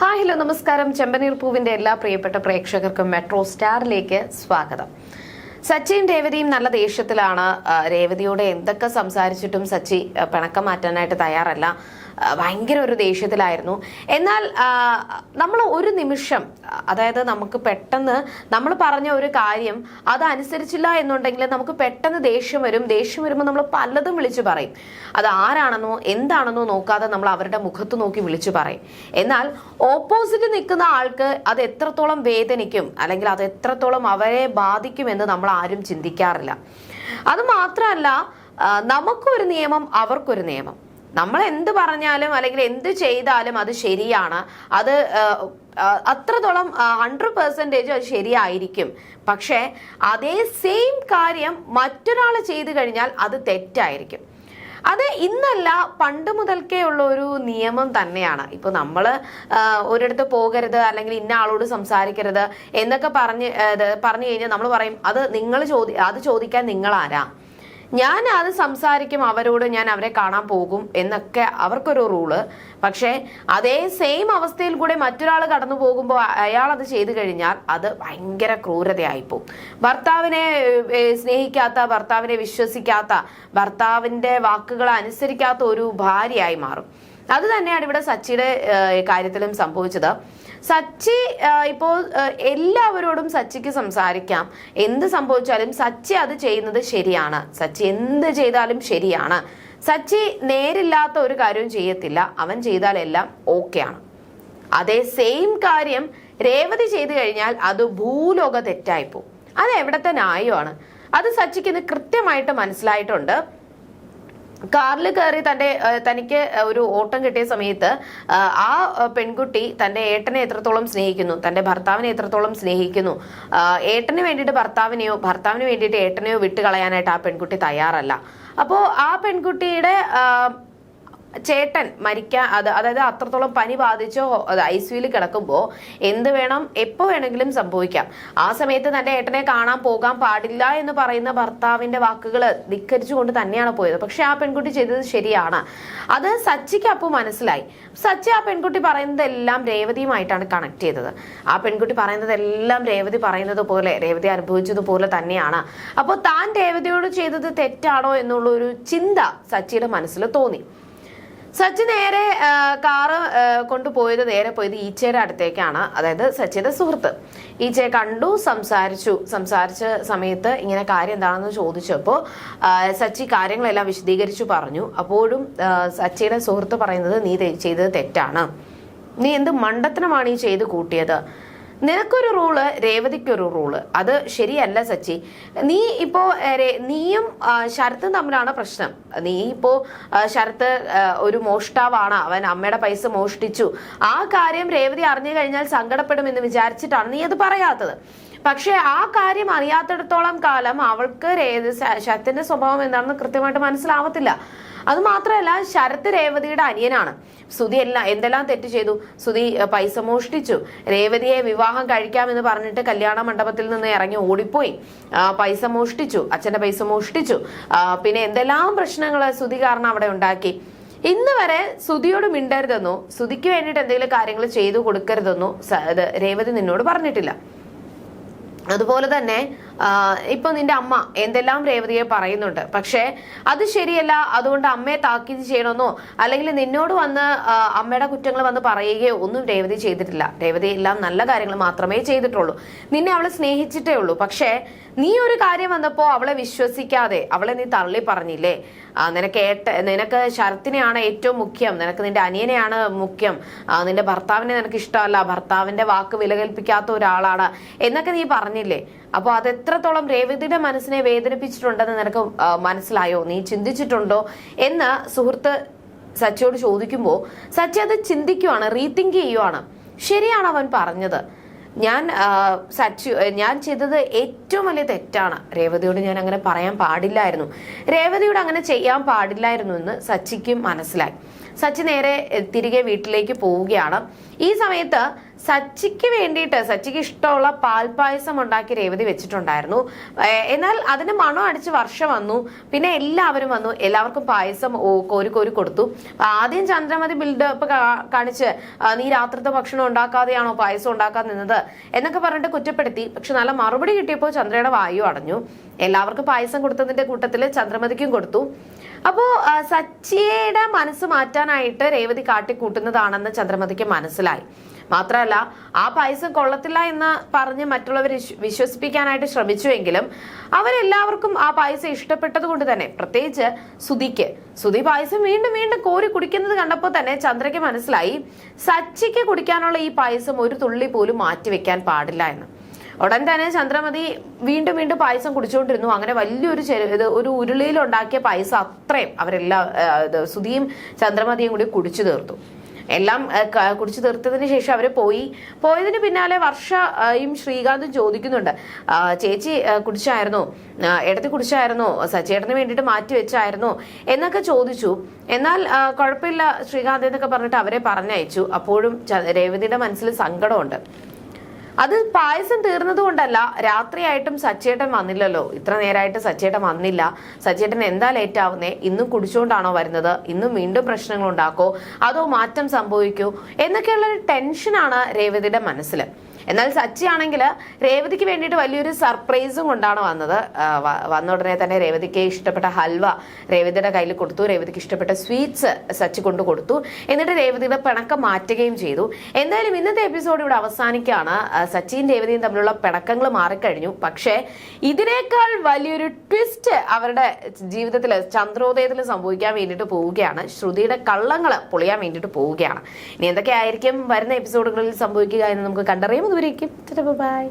Hi hello നമസ്കാരം. ചെമ്പനീർ പൂവിന്റെ എല്ലാ പ്രിയപ്പെട്ട പ്രേക്ഷകർക്കും മെട്രോ സ്റ്റാറിലേക്ക് സ്വാഗതം. സച്ചിയും രേവതിയും നല്ല ദേഷ്യത്തിലാണ്. രേവതിയോട് എന്തൊക്കെ സംസാരിച്ചിട്ടും സച്ചി പിണക്കം മാറ്റാനായിട്ട് തയ്യാറല്ല. ഭയങ്കര ഒരു ദേഷ്യത്തിലായിരുന്നു. എന്നാൽ നമ്മൾ ഒരു നിമിഷം അതായത് നമുക്ക് പെട്ടെന്ന് നമ്മൾ പറഞ്ഞ ഒരു കാര്യം അതനുസരിച്ചില്ല എന്നുണ്ടെങ്കിൽ നമുക്ക് പെട്ടെന്ന് ദേഷ്യം വരും. ദേഷ്യം വരുമ്പോൾ നമ്മൾ പലതും വിളിച്ചു പറയും. അത് ആരാണെന്നോ എന്താണെന്നോ നോക്കാതെ നമ്മൾ അവരുടെ മുഖത്ത് നോക്കി വിളിച്ചു പറയും. എന്നാൽ ഓപ്പോസിറ്റ് നിൽക്കുന്ന ആൾക്ക് അത് എത്രത്തോളം വേദനിക്കും അല്ലെങ്കിൽ അത് എത്രത്തോളം അവരെ ബാധിക്കുമെന്ന് നമ്മൾ ആരും ചിന്തിക്കാറില്ല. അത് മാത്രമല്ല നമുക്കൊരു നിയമം അവർക്കൊരു നിയമം. നമ്മൾ എന്ത് പറഞ്ഞാലും അല്ലെങ്കിൽ എന്ത് ചെയ്താലും അത് ശരിയാണ്. അത് അത്രത്തോളം ഹൺഡ്രഡ് പെർസെന്റേജ് അത് ശരിയായിരിക്കും. പക്ഷേ അതേ സെയിം കാര്യം മറ്റൊരാൾ ചെയ്തു കഴിഞ്ഞാൽ അത് തെറ്റായിരിക്കും. അത് ഇന്നല്ല പണ്ട് മുതൽക്കേ ഉള്ള ഒരു നിയമം തന്നെയാണ്. ഇപ്പൊ നമ്മൾ ഒരിടത്ത് പോകരുത് അല്ലെങ്കിൽ ഇന്ന ആളോട് സംസാരിക്കരുത് എന്നൊക്കെ പറഞ്ഞ് പറഞ്ഞു കഴിഞ്ഞാൽ നമ്മൾ പറയും അത് നിങ്ങൾ ചോദി അത് ചോദിക്കാൻ നിങ്ങൾ ആരാ ഞാൻ അത് സംസാരിക്കും അവരോട് ഞാൻ അവരെ കാണാൻ പോകും എന്നൊക്കെ അവർക്കൊരു റൂൾ. പക്ഷേ അതേ സെയിം അവസ്ഥയിൽ കൂടെ മറ്റൊരാൾ കടന്നു പോകുമ്പോൾ അയാൾ അത് ചെയ്തു കഴിഞ്ഞാൽ അത് ഭയങ്കര ക്രൂരതയായിപ്പോവും. ഭർത്താവിനെ സ്നേഹിക്കാത്ത ഭർത്താവിനെ വിശ്വസിക്കാത്ത ഭർത്താവിന്റെ വാക്കുകൾ അനുസരിക്കാത്ത ഒരു ഭാര്യയായി മാറും. അത് തന്നെയാണ് ഇവിടെ സച്ചിയുടെ കാര്യത്തിലും സംഭവിച്ചത്. സച്ചി ഇപ്പോൾ എല്ലാവരോടും സച്ചിക്ക് സംസാരിക്കാം. എന്ത് സംഭവിച്ചാലും സച്ചി അത് ചെയ്യുന്നത് ശരിയാണ്. സച്ചി എന്ത് ചെയ്താലും ശരിയാണ്. സച്ചി നേരില്ലാത്ത ഒരു കാര്യവും ചെയ്യത്തില്ല. അവൻ ചെയ്താലെല്ലാം ഓക്കെയാണ്. അതേ സെയിം കാര്യം രേവതി ചെയ്തു കഴിഞ്ഞാൽ അത് ഭൂലോക തെറ്റായിപ്പോ അത് എവിടത്തെ ന്യായമാണ്? അത് സച്ചിക്ക് ഇത് കൃത്യമായിട്ട് മനസ്സിലായിട്ടുണ്ട്. കാറിൽ കയറി തന്റെ തനിക്ക് ഒരു ഓട്ടം കിട്ടിയ സമയത്ത് ആ പെൺകുട്ടി തന്റെ ഏട്ടനെ എത്രത്തോളം സ്നേഹിക്കുന്നു തന്റെ ഭർത്താവിനെ എത്രത്തോളം സ്നേഹിക്കുന്നു ഏട്ടന് വേണ്ടിയിട്ട് ഭർത്താവിനെയോ ഭർത്താവിന് വേണ്ടിയിട്ട് ഏട്ടനെയോ വിട്ടുകളയാനായിട്ട് ആ പെൺകുട്ടി തയ്യാറല്ല. അപ്പോൾ ആ പെൺകുട്ടിയുടെ ചേട്ടൻ മരിക്കാൻ അത് അതായത് അത്രത്തോളം പനി ബാധിച്ചോ അത് ഐ സിയുയിൽ കിടക്കുമ്പോൾ എന്ത് വേണം എപ്പോൾ വേണമെങ്കിലും സംഭവിക്കാം. ആ സമയത്ത് തന്റെ ഏട്ടനെ കാണാൻ പോകാൻ പാടില്ല എന്ന് പറയുന്ന ഭർത്താവിന്റെ വാക്കുകൾ ധിക്കരിച്ചുകൊണ്ട് തന്നെയാണ് പോയത്. പക്ഷെ ആ പെൺകുട്ടി ചെയ്തത് ശരിയാണ്. അത് സച്ചിക്ക് അപ്പോൾ മനസ്സിലായി. സച്ചി ആ പെൺകുട്ടി പറയുന്നതെല്ലാം രേവതിയുമായിട്ടാണ് കണക്ട് ചെയ്തത്. ആ പെൺകുട്ടി പറയുന്നതെല്ലാം രേവതി പറയുന്നത് പോലെ രേവതി അനുഭവിച്ചതുപോലെ തന്നെയാണ്. അപ്പോൾ താൻ രേവതിയോട് ചെയ്തത് തെറ്റാണോ എന്നുള്ള ഒരു ചിന്ത സച്ചിയുടെ മനസ്സിൽ തോന്നി. സച്ചി നേരെ കാറ് കൊണ്ടുപോയത് നേരെ പോയത് ഈച്ചയുടെ അടുത്തേക്കാണ്. അതായത് സച്ചിന്റെ സുഹൃത്ത്. ഈച്ചയെ കണ്ടു സംസാരിച്ചു. സംസാരിച്ച സമയത്ത് ഇങ്ങനെ കാര്യം എന്താണെന്ന് ചോദിച്ചപ്പോൾ സച്ചി കാര്യങ്ങളെല്ലാം വിശദീകരിച്ചു പറഞ്ഞു. അപ്പോഴും സച്ചിയുടെ സുഹൃത്ത് പറയുന്നത് നീ ചെയ്തത് തെറ്റാണ്. നീ എന്ത് മണ്ടത്തനമാണ് ഈ ചെയ്ത് കൂട്ടിയത്? നിനക്കൊരു റൂൾ രേവതിക്കൊരു റൂൾ. അത് ശരിയല്ല സച്ചി. നീ ഇപ്പോ നീയും ശരത്തും തമ്മിലാണ് പ്രശ്നം. നീ ഇപ്പോ ശരത്ത് ഒരു മോഷ്ടാവാണ്. അവൻ അമ്മയുടെ പൈസ മോഷ്ടിച്ചു. ആ കാര്യം രേവതി അറിഞ്ഞു കഴിഞ്ഞാൽ സങ്കടപ്പെടും എന്ന് വിചാരിച്ചിട്ടാണ് നീ അത് പറയാത്തത്. പക്ഷെ ആ കാര്യം അറിയാത്തിടത്തോളം കാലം അവൾക്ക് ശരത്തിന്റെ സ്വഭാവം എന്താണെന്ന് കൃത്യമായിട്ട് മനസ്സിലാവത്തില്ല. അത് മാത്രമല്ല ശരത് രേവതിയുടെ അനിയനാണ്. സുധി എല്ലാം എന്തെല്ലാം തെറ്റ് ചെയ്തു? സുധി പൈസ മോഷ്ടിച്ചു. രേവതിയെ വിവാഹം കഴിക്കാമെന്ന് പറഞ്ഞിട്ട് കല്യാണ മണ്ഡപത്തിൽ നിന്ന് ഇറങ്ങി ഓടിപ്പോയി. പൈസ മോഷ്ടിച്ചു. അച്ഛന്റെ പൈസ മോഷ്ടിച്ചു. പിന്നെ എന്തെല്ലാം പ്രശ്നങ്ങൾ സുധി കാരണം അവിടെ ഉണ്ടാക്കി? ഇന്ന് വരെ സുധിയോട് മിണ്ടരുതെന്നോ സുധിക്ക് വേണ്ടിയിട്ട് എന്തെങ്കിലും കാര്യങ്ങൾ ചെയ്തു കൊടുക്കരുതെന്നോ രേവതി നിന്നോട് പറഞ്ഞിട്ടില്ല. അതുപോലെ തന്നെ ഇപ്പൊ നിന്റെ അമ്മ എന്തെല്ലാം രേവതിയെ പറയുന്നുണ്ട്. പക്ഷേ അത് ശരിയല്ല. അതുകൊണ്ട് അമ്മയെ താക്കീത് ചെയ്യണമെന്നോ അല്ലെങ്കിൽ നിന്നോട് വന്ന് അമ്മയുടെ കുറ്റങ്ങൾ വന്ന് പറയുകയോ ഒന്നും രേവതി ചെയ്തിട്ടില്ല. രേവതി എല്ലാം നല്ല കാര്യങ്ങൾ മാത്രമേ ചെയ്തിട്ടുള്ളൂ. നിന്നെ അവളെ സ്നേഹിച്ചിട്ടേ ഉള്ളൂ. പക്ഷേ നീ ഒരു കാര്യം വന്നപ്പോ അവളെ വിശ്വസിക്കാതെ അവളെ നീ തള്ളി പറഞ്ഞില്ലേ? നിനക്ക് ഏട്ട നിനക്ക് ശരത്തിനെയാണ് ഏറ്റവും മുഖ്യം. നിനക്ക് നിന്റെ അനിയനെയാണ് മുഖ്യം. നിന്റെ ഭർത്താവിനെ നിനക്ക് ഇഷ്ടമല്ല. ഭർത്താവിന്റെ വാക്ക് വില കൽപ്പിക്കാത്ത ഒരാളാണ് എന്നൊക്കെ നീ പറഞ്ഞില്ലേ? അപ്പോൾ അത് എത്രത്തോളം രേവതിയുടെ മനസ്സിനെ വേദനിപ്പിച്ചിട്ടുണ്ടെന്ന് നിനക്ക് മനസ്സിലായോ? നീ ചിന്തിച്ചിട്ടുണ്ടോ? എന്ന് സുഹൃത്ത് സച്ചിയോട് ചോദിക്കുമ്പോൾ സച്ചി അത് ചിന്തിക്കുവാണ് റീതിങ്ക് ചെയ്യുവാണ്. ശരിയാണ് അവൻ പറഞ്ഞത്. ഞാൻ സച്ചു ഞാൻ ചെയ്തത് ഏറ്റവും വലിയ തെറ്റാണ്. രേവതിയോട് ഞാൻ അങ്ങനെ പറയാൻ പാടില്ലായിരുന്നു. രേവതിയോട് അങ്ങനെ ചെയ്യാൻ പാടില്ലായിരുന്നു എന്ന് സച്ചിക്കും മനസ്സിലായി. സച്ചി നേരെ തിരികെ വീട്ടിലേക്ക് പോവുകയാണ്. ഈ സമയത്ത് സച്ചിക്ക് വേണ്ടിയിട്ട് സച്ചിക്ക് ഇഷ്ടമുള്ള പാൽപായസം ഉണ്ടാക്കി രേവതി വെച്ചിട്ടുണ്ടായിരുന്നു. എന്നാൽ അതിന് മണം അടിച്ച് വർഷം വന്നു. പിന്നെ എല്ലാവരും വന്നു. എല്ലാവർക്കും പായസം കോരി കോരി കൊടുത്തു. ആദ്യം ചന്ദ്രമതി ബിൽഡപ്പ് കാണിച്ച് നീ രാത്രിത്തെ ഭക്ഷണം ഉണ്ടാക്കാതെയാണോ പായസം ഉണ്ടാക്കാൻ നിന്നത് എന്നൊക്കെ പറഞ്ഞിട്ട് കുറ്റപ്പെടുത്തി. പക്ഷെ നല്ല മറുപടി കിട്ടിയപ്പോൾ ചന്ദ്രയുടെ വായു അടഞ്ഞു. എല്ലാവർക്കും പായസം കൊടുത്തതിന്റെ കൂട്ടത്തിൽ ചന്ദ്രമതിക്കും കൊടുത്തു. അപ്പോ സച്ചിയുടെ മനസ്സ് മാറ്റാനായിട്ട് രേവതി കാട്ടിക്കൂട്ടുന്നതാണെന്ന് ചന്ദ്രമതിക്ക് മനസ്സിലായി. മാത്രമല്ല ആ പൈസ കൊള്ളത്തില്ല എന്ന് പറഞ്ഞ് മറ്റുള്ളവർ വിശ്വ- വിശ്വസിപ്പിക്കാനായിട്ട് ശ്രമിച്ചുവെങ്കിലും അവരെല്ലാവർക്കും ആ പായസം ഇഷ്ടപ്പെട്ടത് കൊണ്ട് തന്നെ. പ്രത്യേകിച്ച് സുധിക്ക്. സുധി പായസം വീണ്ടും വീണ്ടും കോരി കുടിക്കുന്നത് കണ്ടപ്പോൾ തന്നെ ചന്ദ്രയ്ക്ക് മനസ്സിലായി സച്ചിക്ക് കുടിക്കാനുള്ള ഈ പായസം ഒരു തുള്ളി പോലും മാറ്റിവെക്കാൻ പാടില്ല എന്ന്. ഉടൻ തന്നെ ചന്ദ്രമതി വീണ്ടും വീണ്ടും പായസം കുടിച്ചുകൊണ്ടിരുന്നു. അങ്ങനെ വലിയൊരു ഇത് ഒരു ഉരുളിയിൽ ഉണ്ടാക്കിയ പായസം അത്രയും അവരെല്ലാം സുധിയും ചന്ദ്രമതിയും കൂടി കുടിച്ചു തീർത്തു. എല്ലാം കുടിച്ചു തീർത്തതിന് ശേഷം അവർ പോയി. പോയതിന് പിന്നാലെ വർഷയും ശ്രീകാന്തും ചോദിക്കുന്നുണ്ട്. ചേച്ചി കുടിച്ചായിരുന്നോ? ഇടത്തി കുടിച്ചായിരുന്നോ? സച്ചേട്ടന് വേണ്ടിയിട്ട് മാറ്റി വെച്ചായിരുന്നോ? എന്നൊക്കെ ചോദിച്ചു. എന്നാൽ കുഴപ്പമില്ല ശ്രീകാന്ത് എന്നൊക്കെ പറഞ്ഞിട്ട് അവരെ പറഞ്ഞയച്ചു. അപ്പോഴും രേവതിയുടെ മനസ്സിൽ സങ്കടമുണ്ട്. അത് പായസം തീർന്നത് കൊണ്ടല്ല രാത്രിയായിട്ടും സച്ചേട്ടൻ വന്നില്ലല്ലോ. ഇത്ര നേരമായിട്ട് സച്ചേട്ടൻ വന്നില്ല. സച്ചേട്ടൻ എന്താ ലേറ്റ് ആവുന്നേ? ഇന്നും കുടിച്ചുകൊണ്ടാണോ വരുന്നത്? ഇന്നും വീണ്ടും പ്രശ്നങ്ങൾ ഉണ്ടാക്കോ അതോ മാറ്റം സംഭവിക്കോ? എന്നൊക്കെയുള്ള ഒരു ടെൻഷനാണ് രേവതിയുടെ മനസ്സിൽ എന്നാൽ സച്ചി ആണെങ്കിൽ രേവതിക്ക് വേണ്ടിയിട്ട് വലിയൊരു സർപ്രൈസും കൊണ്ടാണ് വന്നത്. വന്ന ഉടനെ തന്നെ രേവതിക്ക് ഇഷ്ടപ്പെട്ട ഹൽവ രേവതിയുടെ കയ്യിൽ കൊടുത്തു. രേവതിക്ക് ഇഷ്ടപ്പെട്ട സ്വീറ്റ്സ് സച്ചി കൊണ്ട് കൊടുത്തു. എന്നിട്ട് രേവതിയുടെ പിണക്കം മാറ്റുകയും ചെയ്തു. എന്തായാലും ഇന്നത്തെ എപ്പിസോഡ് ഇവിടെ അവസാനിക്കുകയാണ്. സച്ചിയും രേവതിയും തമ്മിലുള്ള പിണക്കങ്ങൾ മാറിക്കഴിഞ്ഞു. പക്ഷേ ഇതിനേക്കാൾ വലിയൊരു ട്വിസ്റ്റ് അവരുടെ ജീവിതത്തിൽ ചന്ദ്രോദയത്തിൽ സംഭവിക്കാൻ വേണ്ടിയിട്ട് പോവുകയാണ്. ശ്രുതിയുടെ കള്ളങ്ങൾ പൊളിയാൻ വേണ്ടിയിട്ട് പോവുകയാണ്. ഇനി എന്തൊക്കെയായിരിക്കും വരുന്ന എപ്പിസോഡുകളിൽ സംഭവിക്കുക എന്ന് നമുക്ക് കണ്ടറിയാം. അതുവരേക്കും. ബൈ